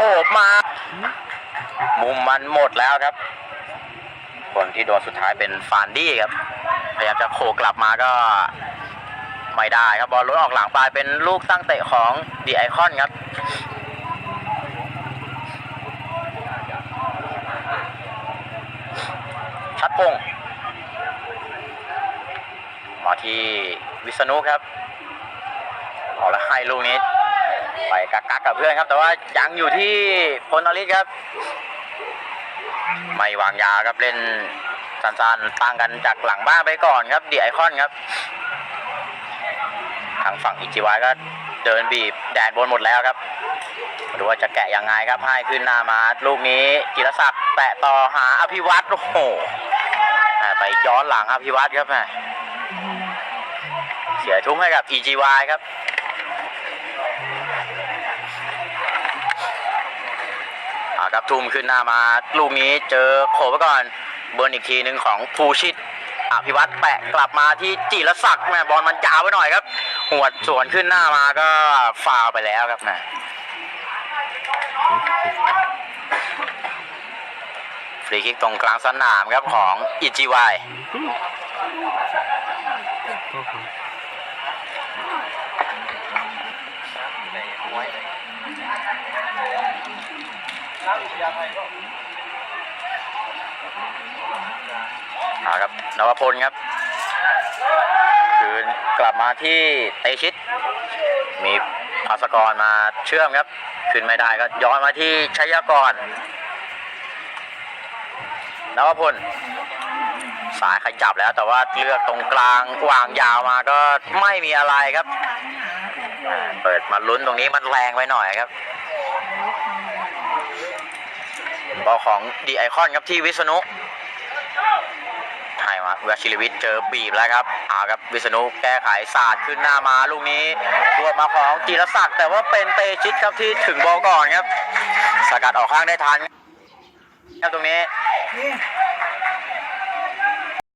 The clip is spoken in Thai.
โฉบมา มุมมันหมดแล้วครับ คนที่โดนสุดท้ายเป็นฟานดี้ครับ พยายามจะโขกกลับมาก็ไม่ได้ครับบอลล้นออกหลังไปเป็นลูกตั้งเตะของดีไอคอนครับชัดพงศ์มาที่วิษณุครับ เอาละให้ลูกนี้ ไปกักกักกับเพื่อนครับ แต่ว่ายังอยู่ที่พลนริศครับ ไม่วางยาครับเล่นสั้นๆตั้งกันจากหลังบ้านไปก่อนครับเดีไอคอนครับ ทางฝั่งอิจิวายก็เดินบีบแดดบนหมดแล้วครับดูว่าจะแกะยังไงครับให้ขึ้นหน้ามาลูกนี้จิรศักดิ์แตะต่อหาอภิวัตรโอ้โหไปย้อนหลังอภิวัตรครับแม่เสียทุ่มให้กับ EGY ครับ อ่า ครับทุ่มขึ้นหน้ามา ลูกนี้เจอโขไปก่อน เบิร์นอีกทีหนึ่งของภูชิตอภิวัตแปะกลับมาที่จิรศักดิ์แม่บอลมันยาวไปหน่อยครับ หวดสวนขึ้นหน้ามาก็ฟาวไปแล้วครับนะฟรีคิกตรงกลางสนามครับของอิจิวาย มาครับนวพลครับ คืนกลับมาที่เตชิต มีอาสกรมาเชื่อมครับ ขึ้นไม่ได้ก็ย้อนมาที่ชัยกรนวพล สายขยับแล้วแต่ว่าเลือกตรงกลางวางยาวมาก็ไม่มีอะไรครับ เปิดมาลุ้นตรงนี้มันแรงไปหน่อยครับบอลของดีไอคอนครับที่วิษณุให้มาวชิรวิทย์เจอบีบแล้วครับเอาครับวิษณุแก้ไขศาสตร์ขึ้นหน้ามาลูกนี้ตัวมาของจีรศักดิ์แต่ว่าเป็นเตชิตครับที่ถึงบอลก่อนครับ สกัดออกข้างได้ทันครับตรงนี้